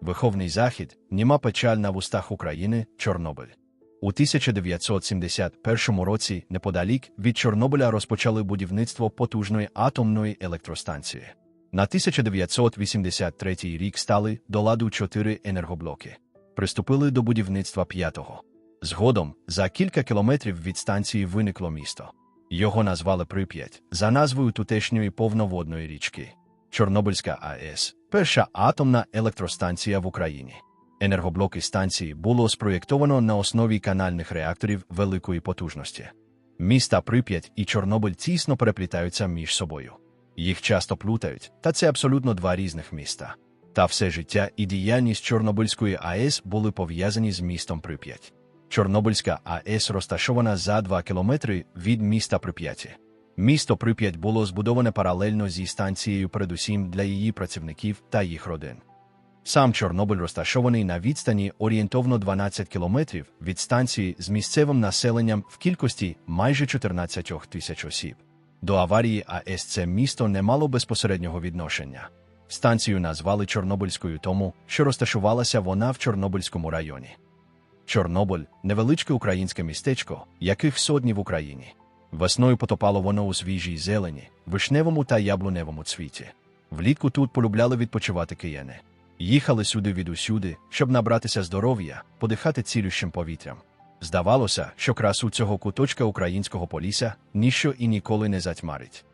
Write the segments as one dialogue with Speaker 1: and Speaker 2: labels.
Speaker 1: Виховний захід, німа печаль на вустах України, Чорнобиль. У 1971 році неподалік від Чорнобиля розпочали будівництво потужної атомної електростанції. На 1983 рік стали до ладу чотири енергоблоки. Приступили до будівництва п'ятого. Згодом, за кілька кілометрів від станції виникло місто. Його назвали Прип'ять за назвою тутешньої повноводної річки. Чорнобильська АЕС перша атомна електростанція в Україні. Енергоблоки станції було спроєктовано на основі канальних реакторів великої потужності. Міста Прип'ять і Чорнобиль тісно переплітаються між собою. Їх часто плутають, та це абсолютно два різних міста. Та все життя і діяльність Чорнобильської АЕС були пов'язані з містом Прип'ять. Чорнобильська АЕС розташована за 2 кілометри від міста Прип'яті. Місто Прип'ять було збудоване паралельно зі станцією передусім для її працівників та їх родин. Сам Чорнобиль розташований на відстані орієнтовно 12 кілометрів від станції з місцевим населенням в кількості майже 14 тисяч осіб. До аварії АЕС це місто не мало безпосереднього відношення. Станцію назвали Чорнобильською тому, що розташувалася вона в Чорнобильському районі. Чорнобиль невеличке українське містечко, яких сотні в Україні. Весною потопало воно у свіжій зелені, вишневому та яблуневому цвіті. Влітку тут полюбляли відпочивати кияни. Їхали сюди від усюди, щоб набратися здоров'я, подихати цілющим повітрям. Здавалося, що красу цього куточка українського полісся ніщо і ніколи не затьмарить.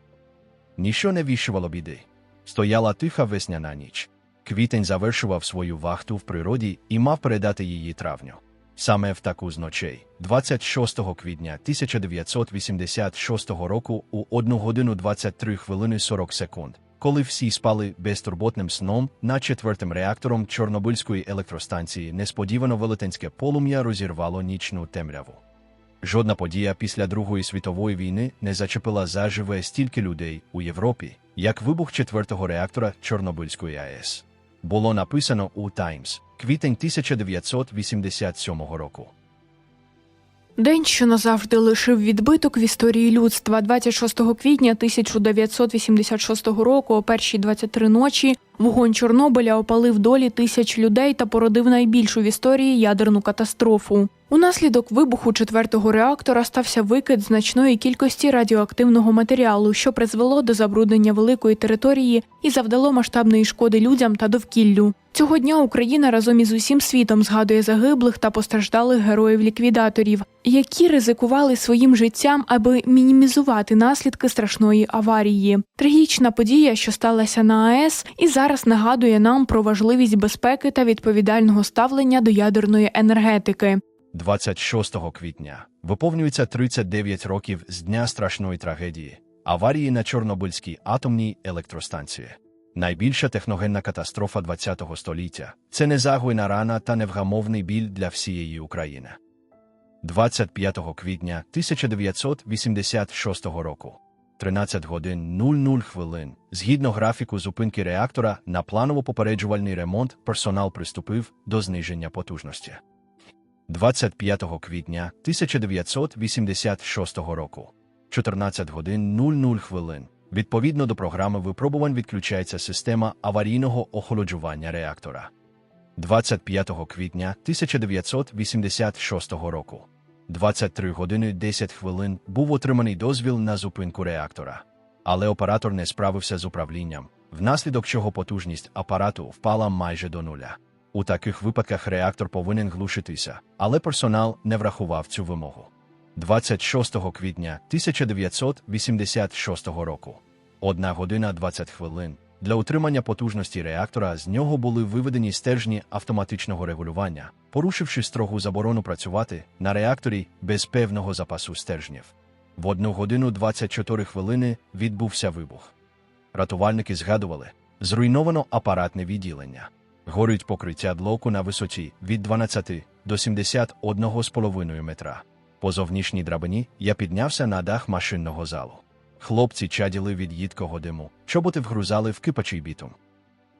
Speaker 1: Ніщо не віщувало біди. Стояла тиха весняна ніч. Квітень завершував свою вахту в природі і мав передати її травню. Саме в таку з ночей, 26 квітня 1986 року у 1 годину 23 хвилини 40 секунд, коли всі спали безтурботним сном на четвертим реактором Чорнобильської електростанції, несподівано велетенське полум'я розірвало нічну темряву. Жодна подія після Другої світової війни не зачепила заживе стільки людей у Європі, як вибух четвертого реактора Чорнобильської АЕС. Було написано у Таймс квітень 1987 року.
Speaker 2: День, що назавжди лишив відбиток в історії людства, 26 квітня 1986 року, о першій 23 ночі, вогонь Чорнобиля опалив долі тисяч людей та породив найбільшу в історії ядерну катастрофу. Унаслідок вибуху четвертого реактора стався викид значної кількості радіоактивного матеріалу, що призвело до забруднення великої території і завдало масштабної шкоди людям та довкіллю. Цього дня Україна разом із усім світом згадує загиблих та постраждалих героїв-ліквідаторів, які ризикували своїм життям, аби мінімізувати наслідки страшної аварії. Трагічна подія, що сталася на АЕС, і зараз нагадує нам про важливість безпеки та відповідального ставлення до ядерної енергетики.
Speaker 1: 26 квітня виповнюється 39 років з дня страшної трагедії аварії на Чорнобильській атомній електростанції. Найбільша техногенна катастрофа ХХ століття це незагойна рана та невгамовний біль для всієї України. 25 квітня 1986 року, 13 годин 00 хвилин, згідно графіку зупинки реактора на планово-попереджувальний ремонт, персонал приступив до зниження потужності. 25 квітня 1986 року, 14 годин 00 хвилин. Відповідно до програми випробувань відключається система аварійного охолоджування реактора. 25 квітня 1986 року, 23 години 10 хвилин був отриманий дозвіл на зупинку реактора. Але оператор не справився з управлінням, внаслідок чого потужність апарату впала майже до нуля. У таких випадках реактор повинен глушитися, але персонал не врахував цю вимогу. 26 квітня 1986 року, 1 година 20 хвилин. Для утримання потужності реактора з нього були виведені стержні автоматичного регулювання, порушивши строгу заборону працювати на реакторі без певного запасу стержнів. В 1 годину 24 хвилини відбувся вибух. Рятувальники згадували, зруйновано апаратне відділення. Горить покриття блоку на висоті від 12 до 71,5 метра. По зовнішній драбині я піднявся на дах машинного залу. Хлопці чаділи від їдкого диму, чоботи вгрузали в кипачий бітум.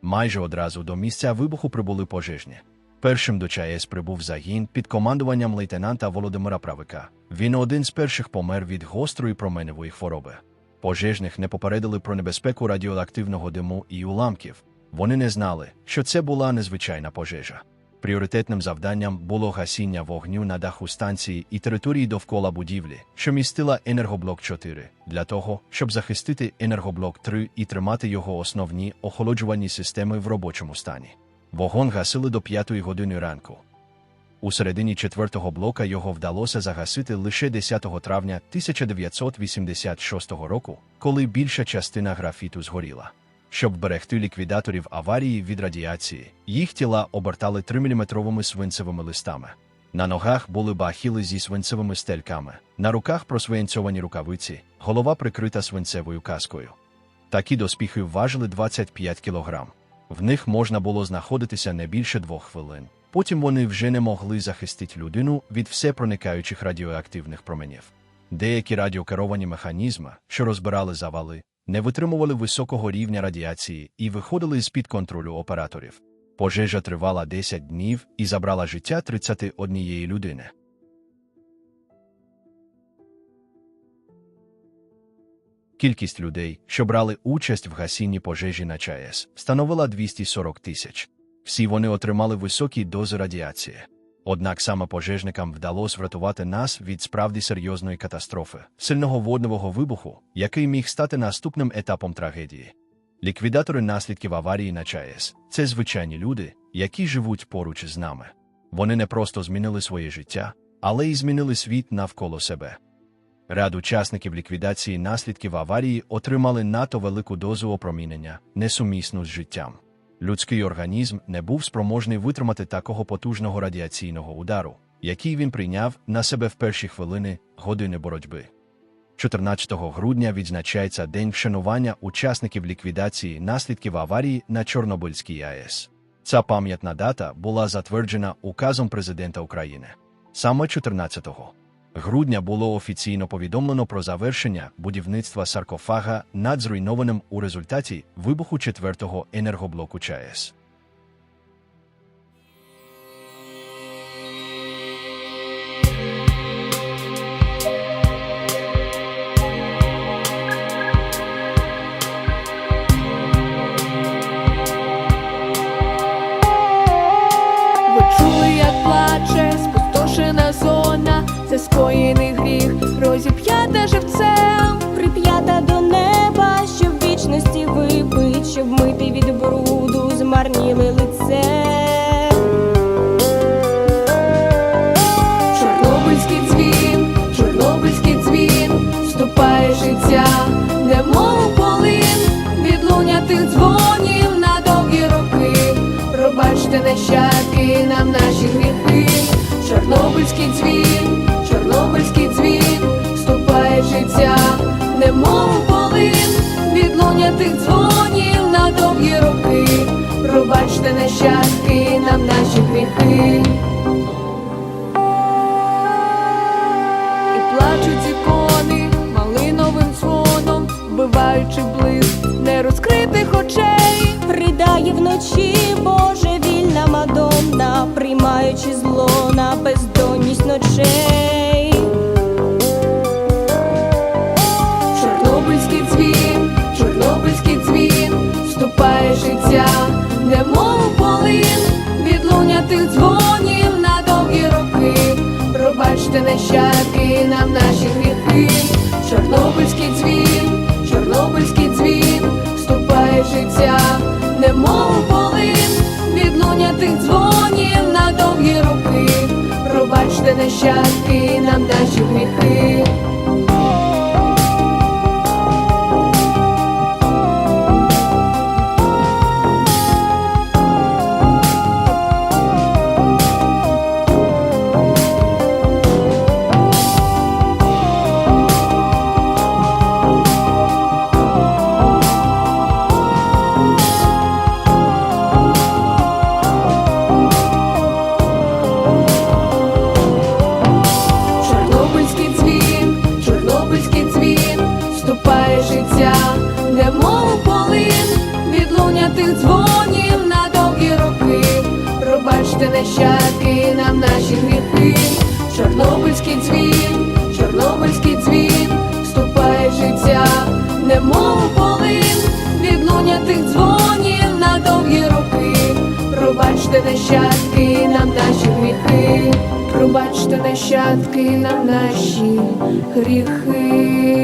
Speaker 1: Майже одразу до місця вибуху прибули пожежні. Першим до ЧАЕС прибув загін під командуванням лейтенанта Володимира Правика. Він один з перших помер від гострої променевої хвороби. Пожежних не попередили про небезпеку радіоактивного диму і уламків. Вони не знали, що це була незвичайна пожежа. Пріоритетним завданням було гасіння вогню на даху станції і території довкола будівлі, що містила енергоблок 4, для того, щоб захистити енергоблок 3 і тримати його основні охолоджувальні системи в робочому стані. Вогонь гасили до 5 години ранку. У середині четвертого блока його вдалося загасити лише 10 травня 1986 року, коли більша частина графіту згоріла. Щоб берегти ліквідаторів аварії від радіації, їх тіла обертали 3-мм свинцевими листами. На ногах були бахіли зі свинцевими стельками, на руках просвинцьовані рукавиці, голова прикрита свинцевою каскою. Такі доспіхи важили 25 кілограм. В них можна було знаходитися не більше двох хвилин. Потім вони вже не могли захистити людину від всепроникаючих радіоактивних променів. Деякі радіокеровані механізми, що розбирали завали, не витримували високого рівня радіації і виходили з-під контролю операторів. Пожежа тривала 10 днів і забрала життя 31 людини. Кількість людей, що брали участь в гасінні пожежі на ЧАЕС, становила 240 тисяч. Всі вони отримали високі дози радіації. Однак саме пожежникам вдалося врятувати нас від справді серйозної катастрофи, сильного водневого вибуху, який міг стати наступним етапом трагедії. Ліквідатори наслідків аварії на ЧАЕС це звичайні люди, які живуть поруч з нами. Вони не просто змінили своє життя, але й змінили світ навколо себе. Ряд учасників ліквідації наслідків аварії отримали надто велику дозу опромінення, несумісну з життям. Людський організм не був спроможний витримати такого потужного радіаційного удару, який він прийняв на себе в перші хвилини години боротьби. 14 грудня відзначається День вшанування учасників ліквідації наслідків аварії на Чорнобильській АЕС. Ця пам'ятна дата була затверджена указом президента України. Саме 14 грудня було офіційно повідомлено про завершення будівництва саркофага над зруйнованим у результаті вибуху четвертого енергоблоку ЧАЕС.
Speaker 2: Це скоєний гріх, розіп'ята живцем.
Speaker 3: прип'ята до неба, щоб вічності випить, щоб мити від бруду змарніли лице.
Speaker 2: Чорнобильський дзвін, чорнобильський дзвін, вступає життя, немов полин, відлуння тих дзвонів на довгі роки. Пробачте нащадки нам наші гріхи. Чорнобильський дзвін, чорнобильський дзвін, вступає життя, немов полин, відлуння тих дзвонів на довгі роки. Пробачте нащадки нам наші гріхи. І плачуть ікони малиновим дзвоном, вбиваючи блиск нерозкритих очей.
Speaker 3: Ридає вночі божевільна мадонна, приймаючи зло на бездонність ночей.
Speaker 2: Нащадки нам наші гріхи. Тих дзвонів на довгі роки. Пробачте нащадки нам наші гріхи. Чорнобильський дзвін, чорнобильський дзвін, вступає життя, немов полин, відлуння тих дзвонів на довгі роки,
Speaker 4: Пробачте нащадки нам наші гріхи, пробачте нащадки нам наші гріхи.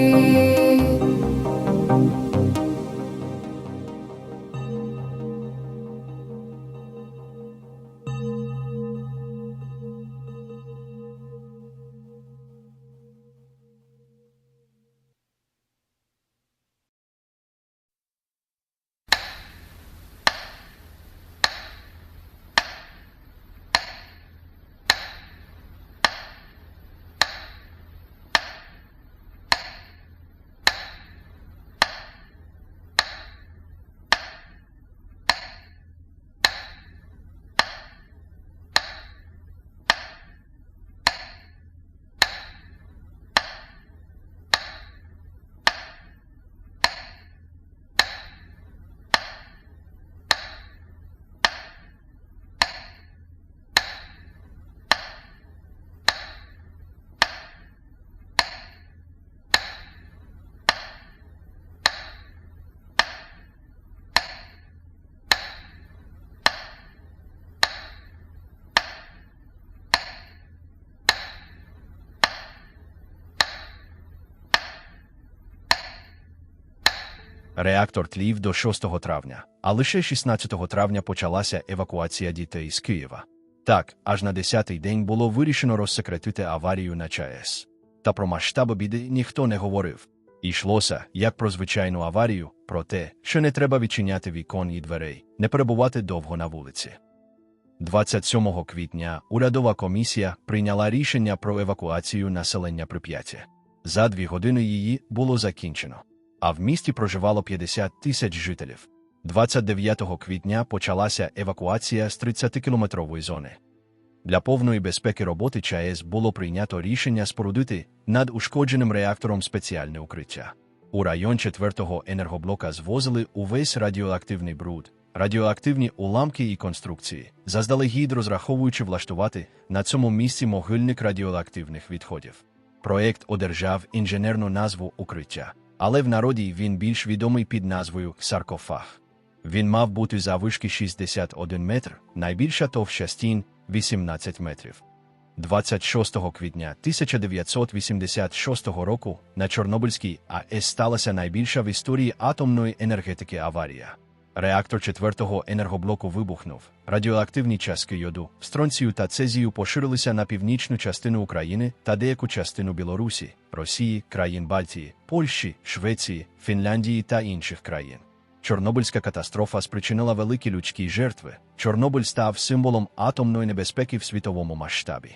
Speaker 1: Реактор тлів до 6 травня, а лише 16 травня почалася евакуація дітей з Києва. Так, аж на 10-й день було вирішено розсекретити аварію на ЧАЕС. Та про масштаби біди ніхто не говорив. Йшлося, як про звичайну аварію, про те, що не треба відчиняти вікон і дверей, не перебувати довго на вулиці. 27 квітня урядова комісія прийняла рішення про евакуацію населення Прип'яті. За дві години її було закінчено а в місті проживало 50 тисяч жителів. 29 квітня почалася евакуація з 30-кілометрової зони. Для повної безпеки роботи ЧАЕС було прийнято рішення спорудити над ушкодженим реактором спеціальне укриття. У район 4-го енергоблока звозили увесь радіоактивний бруд, радіоактивні уламки і конструкції, заздалегідь розраховуючи влаштувати на цьому місці могильник радіоактивних відходів. Проєкт одержав інженерну назву укриття але в народі він більш відомий під назвою саркофаг. Він мав бути завишки 61 метр, найбільша товща стін 18 метрів. 26 квітня 1986 року на Чорнобильській АЕС сталася найбільша в історії атомної енергетики аварія. Реактор четвертого енергоблоку вибухнув. Радіоактивні частки йоду, стронцію та цезію поширилися на північну частину України та деяку частину Білорусі, Росії, країн Балтії, Польщі, Швеції, Фінляндії та інших країн. Чорнобильська катастрофа спричинила великі людські жертви. Чорнобиль став символом атомної небезпеки в світовому масштабі.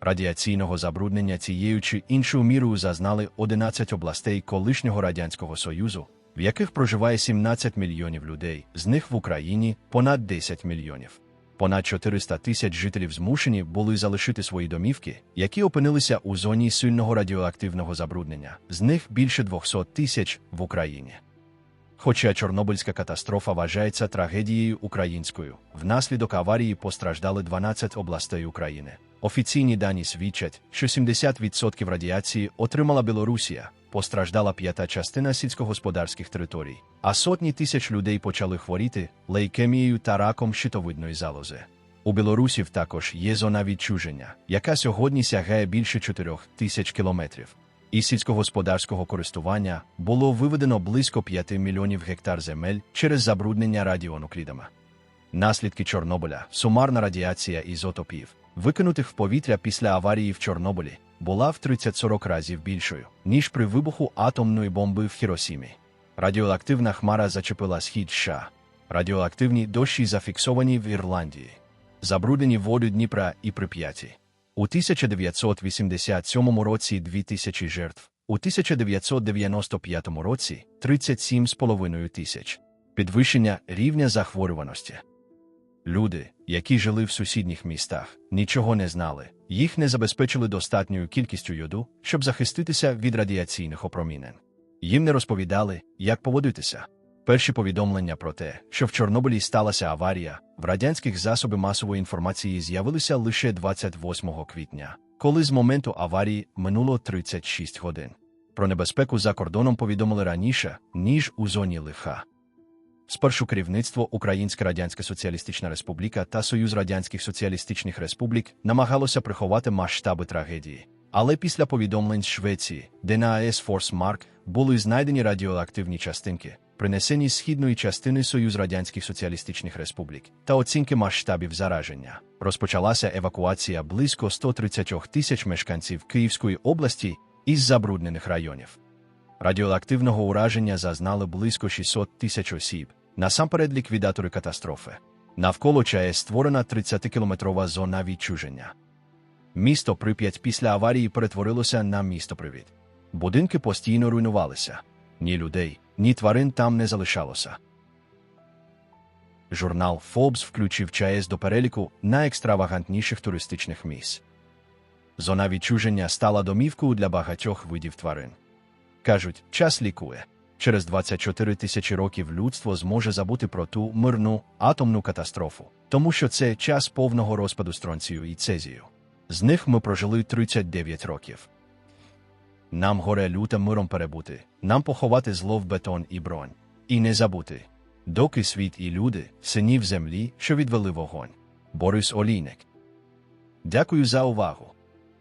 Speaker 1: Радіаційного забруднення цією чи іншою мірою зазнали 11 областей колишнього Радянського Союзу в яких проживає 17 мільйонів людей, з них в Україні понад 10 мільйонів. Понад 400 тисяч жителів змушені були залишити свої домівки, які опинилися у зоні сильного радіоактивного забруднення, з них більше 200 тисяч в Україні. Хоча Чорнобильська катастрофа вважається трагедією українською, внаслідок аварії постраждали 12 областей України. Офіційні дані свідчать, що 70% радіації отримала Білорусія, постраждала п'ята частина сільськогосподарських територій, а сотні тисяч людей почали хворіти лейкемією та раком щитовидної залози. У білорусів також є зона відчуження, яка сьогодні сягає більше 4 тисяч кілометрів. Із сільськогосподарського користування було виведено близько 5 мільйонів гектар земель через забруднення радіонуклідами. Наслідки Чорнобиля, сумарна радіація ізотопів, викинутих в повітря після аварії в Чорнобилі, була в 30-40 разів більшою, ніж при вибуху атомної бомби в Хіросімі. Радіоактивна хмара зачепила схід США. Радіоактивні дощі зафіксовані в Ірландії, забруднені воду Дніпра і Прип'яті. У 1987 році 2000 жертв, у 1995 році 37,5 тисяч. Підвищення рівня захворюваності. Люди, які жили в сусідніх містах, нічого не знали, їх не забезпечили достатньою кількістю йоду, щоб захиститися від радіаційних опромінень. Їм не розповідали, як поводитися. Перші повідомлення про те, що в Чорнобилі сталася аварія, в радянських засобах масової інформації з'явилися лише 28 квітня, коли з моменту аварії минуло 36 годин. Про небезпеку за кордоном повідомили раніше, ніж у зоні лиха. Спершу керівництво Українська Радянська Соціалістична Республіка та Союз Радянських Соціалістичних Республік намагалося приховати масштаби трагедії. Але після повідомлень з Швеції, де на АЕС Форс Марк були знайдені радіоактивні частинки, принесені з східної частини Союз Радянських Соціалістичних Республік та оцінки масштабів зараження, розпочалася евакуація близько 130 тисяч мешканців Київської області із забруднених районів. Радіоактивного ураження зазнали близько 600 тисяч осіб, насамперед ліквідатори катастрофи. Навколо ЧАЕС створена 30-кілометрова зона відчуження. Місто Прип'ять після аварії перетворилося на місто Привід. Будинки постійно руйнувалися. Ні людей, ні тварин там не залишалося. Журнал Forbes включив ЧАЕС до переліку найекстравагантніших туристичних місць. Зона відчуження стала домівкою для багатьох видів тварин. Кажуть, час лікує. Через 24 тисячі років людство зможе забути про ту мирну атомну катастрофу, тому що це час повного розпаду стронцію і цезію. З них ми прожили 39 років. Нам горе люте миром перебути, нам поховати зло в бетон і бронь. І не забути, доки світ і люди, синів землі, що відвели вогонь. Борис Олійник. Дякую за увагу.